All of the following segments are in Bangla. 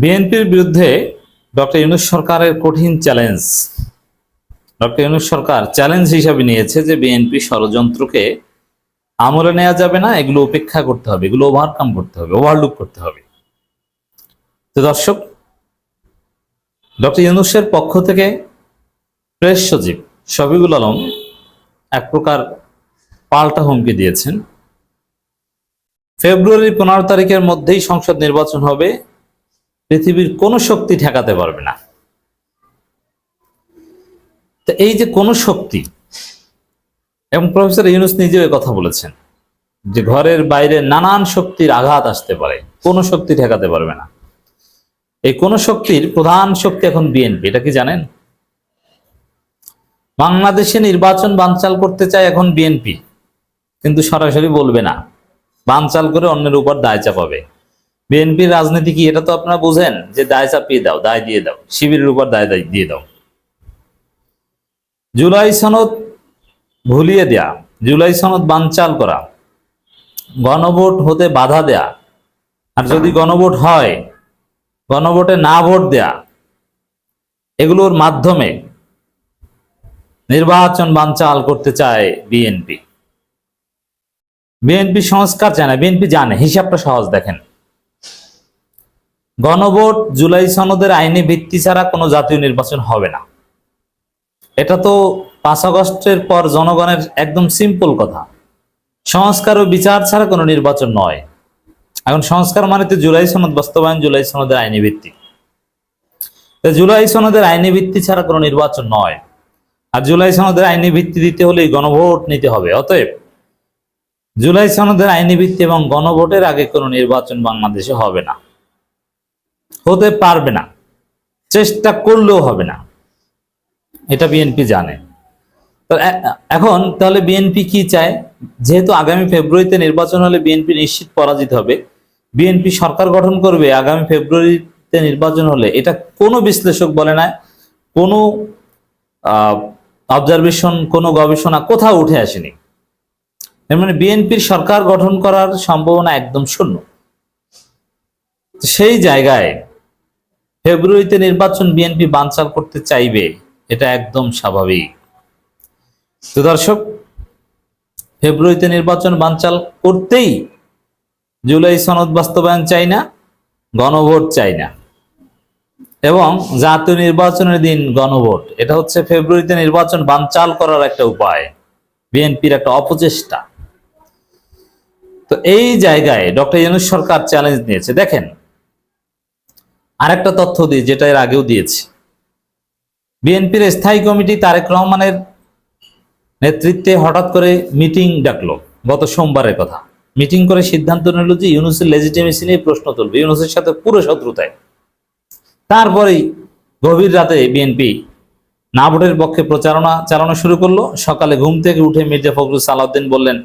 বিএনপির বিরুদ্ধে ডক্টর ইউনুস সরকারের কঠিন চ্যালেঞ্জ। ডক্টর ইউনুস সরকার চ্যালেঞ্জ হিসাবে নিয়েছে যে বিএনপি ষড়যন্ত্রকে আমলে নেওয়া যাবে না, এগুলো উপেক্ষা করতে হবে, এগুলো ওভারকাম করতে হবে ওভারলুক করতে হবে। তো দর্শক, ডক্টর ইউনুসের পক্ষ থেকে প্রেস সচিব শফিকুল আলম এক প্রকার পাল্টা হুমকি দিয়েছেন। ফেব্রুয়ারির পনেরো তারিখের মধ্যেই সংসদ নির্বাচন হবে পৃথিবীর কোনো শক্তি ঠেকাতে পারবে না। তো এই যে কোনো শক্তি, এবং প্রফেসর ইউনুস নিজেও কথা বলেছেন, যে ঘরের বাইরে নানান শক্তির আঘাত আসতে পারে, কোনো শক্তি ঠেকাতে পারবে না। এই কোন শক্তির প্রধান শক্তি এখন বিএনপি, এটা কি জানেন? বাংলাদেশে নির্বাচন বানচাল করতে চায় এখন বিএনপি, কিন্তু সরাসরি বলবে না। বানচাল করে অন্যের উপর দায় চাপাবে। বিএনপির রাজনীতি কি, এটা তো আপনারা বুঝেন, যে দায় চাপিয়ে দাও, দায় দিয়ে দাও, শিবিরের উপর দায় দায় দিয়ে দাও। জুলাই সনদ ভুলিয়ে দেয়া, জুলাই সনদ বানচাল করা, গণভোট হতে বাধা দেয়া, আর যদি গণভোট হয়, গণভোটে না ভোট দেয়া, এগুলোর মাধ্যমে নির্বাচন বানচাল করতে চায় বিএনপি। বিএনপি সংস্কার চায় না, বিএনপি জানে, হিসাবটা সহজ দেখেন। গণভোট জুলাই সনদের আইনি ভিত্তি ছাড়া কোনো জাতীয় নির্বাচন হবে না। এটা তো পাঁচ আগস্টের পর জনগণের একদম সিম্পল কথা। সংস্কার ও বিচার ছাড়া কোনো নির্বাচন নয়। এখন সংস্কার মানে তো জুলাই সনদ, বাস্তবায়ন জুলাই সনদের আইনি ভিত্তি। জুলাই সনদের আইনি ভিত্তি ছাড়া কোনো নির্বাচন নয়। আর জুলাই সনদের আইনি ভিত্তি দিতে হলে গণভোট নিতে হবে। অতএব জুলাই সনদের আইনি ভিত্তি এবং গণভোটের আগে কোনো নির্বাচন বাংলাদেশে হবে না। হতে পারবে না। চেষ্টা করলেও হবে না। এটা বিএনপি জানে। তো এখন তাহলে বিএনপি কি চায়? যেহেতু আগামী ফেব্রুয়ারিতে নির্বাচন হলে বিএনপি নিশ্চিত পরাজিত হবে। বিএনপি সরকার গঠন করবে আগামী ফেব্রুয়ারিতে নির্বাচন হলে। এটা কোনো বিশ্লেষক বলে না। কোনো অবজারভেশন কোনো গবেষণা কোথাও উঠে আসেনি। মানে বিএনপির সরকার গঠন করার সম্ভাবনা একদম শূন্য। সেই জায়গায় ফেব্রুয়ারিতে নির্বাচন বিএনপি বানচাল করতে চাইবে, এটা একদম স্বাভাবিক। তো দর্শক, ফেব্রুয়ারিতে নির্বাচন বানচাল করতেই জুলাই সনদ বাস্তবায়ন চাই না, গণভোট চাই না। এবং জাতীয় নির্বাচনের দিন গণভোট, এটা হচ্ছে ফেব্রুয়ারিতে নির্বাচন বানচাল করার একটা উপায়, বিএনপির একটা অপচেষ্টা। তো এই জায়গায় ডক্টর ইউনুস সরকার চ্যালেঞ্জ নিয়েছে। দেখেন আরেকটা তথ্য দিই, যেটা এর আগেও দিয়েছি। বিএনপির স্থায়ী কমিটি তারেক রহমানের নেতৃত্বে হঠাৎ করে মিটিং ডাকলো গত সোমবারের কথা। মিটিং করে সিদ্ধান্ত নিল যে ইউনুসের লেজিটিমেসি নিয়ে প্রশ্ন তুলবে, ইউনুসের সাথে পুরো শত্রুতায়। তারপরেই গভীর রাতে বিএনপি না ভোটের পক্ষে প্রচারণা চালানো শুরু করল। সকালে ঘুম থেকে উঠে মির্জা ফখরুল সালাউদ্দিন বললেন,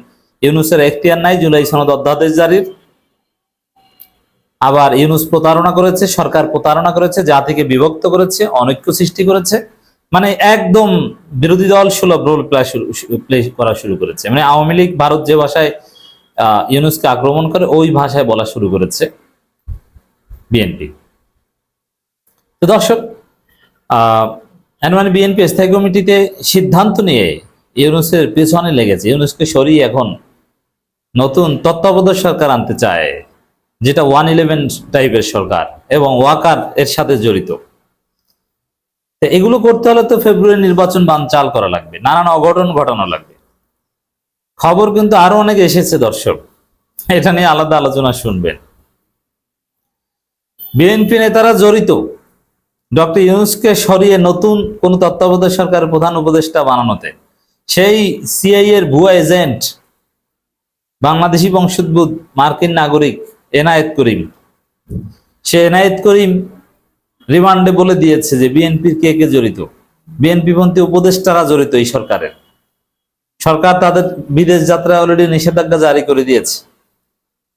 ইউনুসের এখতিয়ার নাই, জুলাই সনদ অধ্যাদেশ জারির। আবার ইউনুস প্রতারণা করেছে, সরকার প্রতারণা করেছে, জাতিকে বিভক্ত করেছে, অনৈক্য সৃষ্টি করেছে। মানে একদম বিরোধী দল সুলভ রোল প্লে করা শুরু করেছে। মানে আওয়ামী লীগ ভারত যে ভাষায় ইউনুসকে আক্রমণ করে, ওই ভাষায় বলা শুরু করেছে বিএনপি। তো দর্শক মানে বিএনপি স্থায়ী কমিটিতে সিদ্ধান্ত নিয়ে ইউনুসের পেছনে লেগেছে। ইউনুসকে সরিয়ে এখন নতুন তত্ত্বাবধায়ক সরকার আনতে চায়। যেটা ওয়ান ইলেভেন টাইপের সরকার এবং ওয়াকার এর সাথে জড়িত। এগুলো করতে হলে তো ফেব্রুয়ারি নির্বাচন বানচাল করা লাগবে, নানান অঘটন ঘটানো লাগবে। খবর কিন্তু আরও অনেক এসেছে, দর্শক। এটা নিয়ে আলাদা আলোচনা শুনবেন। বিএনপি নেতারা জড়িত। ডক্টর ইউনুসকে সরিয়ে নতুন কোন তত্ত্বাবধায়ক সরকারের প্রধান উপদেষ্টা বানানোতে। সেই সিআই এর ভুয়া এজেন্ট, বাংলাদেশি বংশোদ্ভূত মার্কিন নাগরিক এনায়েত করিম। সে এনায়েত করিম রিমান্ডে বলে দিয়েছে যে বিএনপির কে কে জড়িত? বিএনপি পন্থী উপদেষ্টারা জড়িত এই সরকারের। সরকার তাদের বিদেশ যাত্রা অলরেডি নিষেধাজ্ঞা জারি করে দিয়েছে।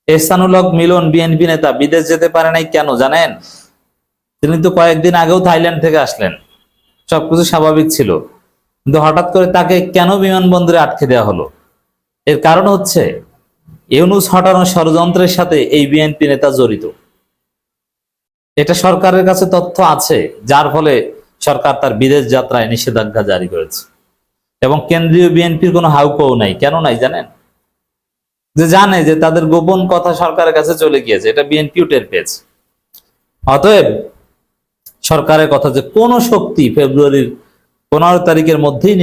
এহসানুল হক মিলন বিএনপি নেতা বিদেশ যেতে পারে নাই কেন জানেন? তিনি তো কয়েকদিন আগেও থাইল্যান্ড থেকে আসলেন। সবকিছু স্বাভাবিক ছিল। কিন্তু হঠাৎ করে তাকে কেন বিমানবন্দরে আটকে দেওয়া হলো? এর কারণ হচ্ছে ইউনুস হটানোর ষড়যন্ত্রের সাথে এই বিএনপি নেতা জড়িত। এটা সরকারের কাছে তথ্য আছে, যার ফলে সরকার তার বিদেশ যাত্রায় নিষেধাজ্ঞা জারি করেছে। এবং কেন্দ্রীয় বিএনপির কোনো হাউকাও নাই। কেন নাই জানেন? যে জানে যে তাদের গোপন কথা সরকারের কাছে চলে গিয়েছে, এটা বিএনপিও টের পেয়েছে। অতএব সরকারের কথা যে কোনো শক্তি ফেব্রুয়ারির পনেরো তারিখের মধ্যেই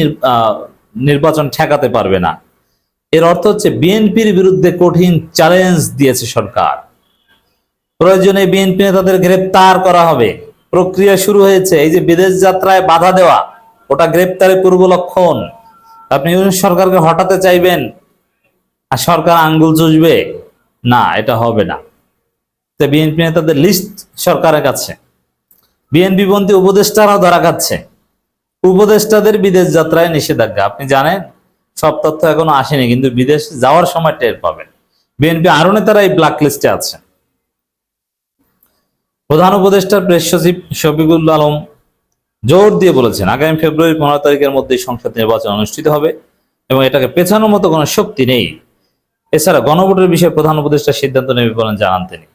নির্বাচন ঠেকাতে পারবে না এর অর্থ হচ্ছে বিএনপির বিরুদ্ধে কঠিন চ্যালেঞ্জ দিয়েছে সরকার। প্রয়োজনে বিএনপি নেতাদের গ্রেপ্তার করা হবে। প্রক্রিয়া শুরু হয়েছে, এই যে বিদেশ যাত্রায় বাধা দেওয়া, ওটা গ্রেপ্তারের পূর্ব লক্ষণ। আপনি সরকারকে হটাতে চাইবেন, আর সরকার আঙ্গুল চুষবে, না, এটা হবে না। তো বিএনপি নেতাদের লিস্ট সরকারের কাছে। বিএনপি পন্থী উপদেষ্টারাও ধরা খাচ্ছে। উপদেষ্টাদের বিদেশ যাত্রায় নিষেধাজ্ঞা। আপনি জানেন সব তথ্য এখনও আসেনি, কিন্তু বিদেশ যাওয়ার সময় টের পাবেন। বিএনপি আরও নেতারা এই ব্ল্যাক লিস্টে আছে প্রধান উপদেষ্টার প্রেস সচিব শফিকুল আলম জোর দিয়ে বলেছেন, আগামী ফেব্রুয়ারি পনেরো তারিখের মধ্যেই সংসদ নির্বাচন অনুষ্ঠিত হবে এবং এটাকে পেছানোর মতো কোনো শক্তি নেই। এছাড়া গণভোটের বিষয়ে প্রধান উপদেষ্টা সিদ্ধান্ত নেবে বলেন জানান তিনি।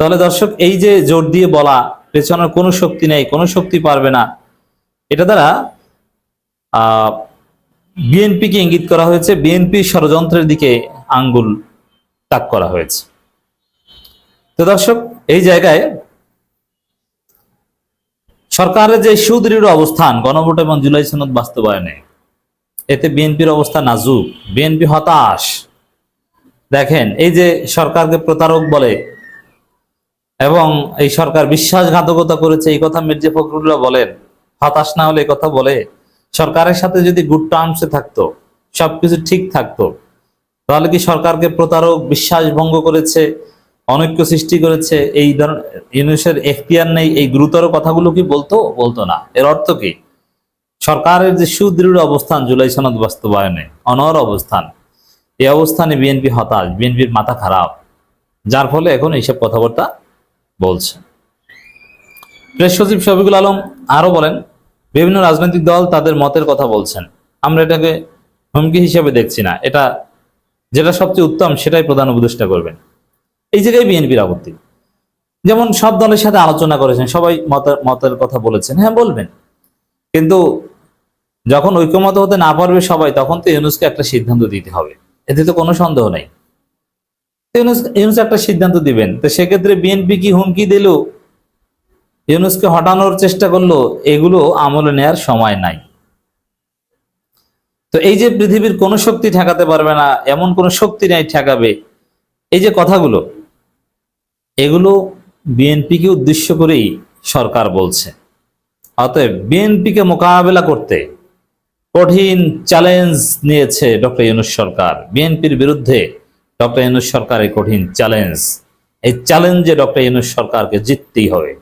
তাহলে দর্শক, এই যে জোর দিয়ে বলা, পেছনের কোনো শক্তি নেই, কোনো শক্তি পারবে না, এটা দ্বারা বিএনপিকে ইঙ্গিত করা হয়েছে, বিএনপি ষড়যন্ত্রের দিকে আঙ্গুল তাক করা হয়েছে। তো দর্শক, এই জায়গায় সরকারের যে সুদৃঢ় অবস্থান, গণভোট এবং জুলাই সনদ বাস্তবায়নে, এতে বিএনপির অবস্থা নাজুক, বিএনপি হতাশ। দেখেন, এই যে সরকারকে প্রতারক বলে এবং এই সরকার বিশ্বাসঘাতকতা করেছে, এই কথা মির্জা ফখরুল্লাহ বলেন, হতাশ না হলে কথা বলে। সরকারের সাথে যদি গুড টার্মসে থাকতো, সবকিছু ঠিক থাকতো, তাহলে কি সরকারকে প্রতারক বিশ্বাস ভঙ্গ করেছে, অনৈক্য সৃষ্টি করেছে? এই ধরনের, ইউনুসের এখতিয়ার নেই, এই গুরুতর কথাগুলো কি বলতো? বলতো না। এর অর্থ কি? সরকারের যে সুদৃঢ় অবস্থান জুলাই সনদ বাস্তবায়নে, অনর অবস্থান এই অবস্থানে বিএনপি হতাশ, বিএনপির মাথা খারাপ, যার ফলে এখন এইসব কথাবার্তা বলছে। প্রেস সচিব শফিকুল আলম আরও বলেন বিভিন্ন রাজনৈতিক দল তাদের মতের কথা বলছেন। আমরা এটাকে হুমকি হিসেবে দেখছি না। এটা যেটা সবচেয়ে উত্তম, সেটাই প্রধান উপদেষ্টা করবেন। এই জায়গায় বিএনপির আপত্তি। যেমন সব দলের সাথে আলোচনা করেছেন, সবাই মতের মতের কথা বলেছেন। হ্যাঁ বলবেন। কিন্তু যখন ঐক্যমত হতে না পারবে সবাই, তখন তো ইউনুসকে একটা সিদ্ধান্ত দিতে হবে। এতে তো কোনো সন্দেহ নেই। ইউনুস ইউনুস একটা সিদ্ধান্ত দিবেন। তো সেক্ষেত্রে বিএনপি কি হুমকি দিল? ইউনুসকে হটানোর চেষ্টা করল, এগুলো আমলে নেয়ার সময় নাই। তো এই যে পৃথিবীর কোনো শক্তি ঠেকাতে পারবে না, এমন কোনো শক্তি নাই ঠেকাবে, এই যে কথাগুলো, এগুলো বিএনপিকে উদ্দেশ্য করেই সরকার বলছে। অতএব বিএনপিকে মোকাবেলা করতে কঠিন চ্যালেঞ্জ নিয়েছে ডক্টর ইউনুস সরকার। বিএনপির বিরুদ্ধে ডক্টর ইউনুস সরকারের কঠিন চ্যালেঞ্জ। এই চ্যালেঞ্জে ডক্টর ইউনুস সরকারকে জিততেই হবে।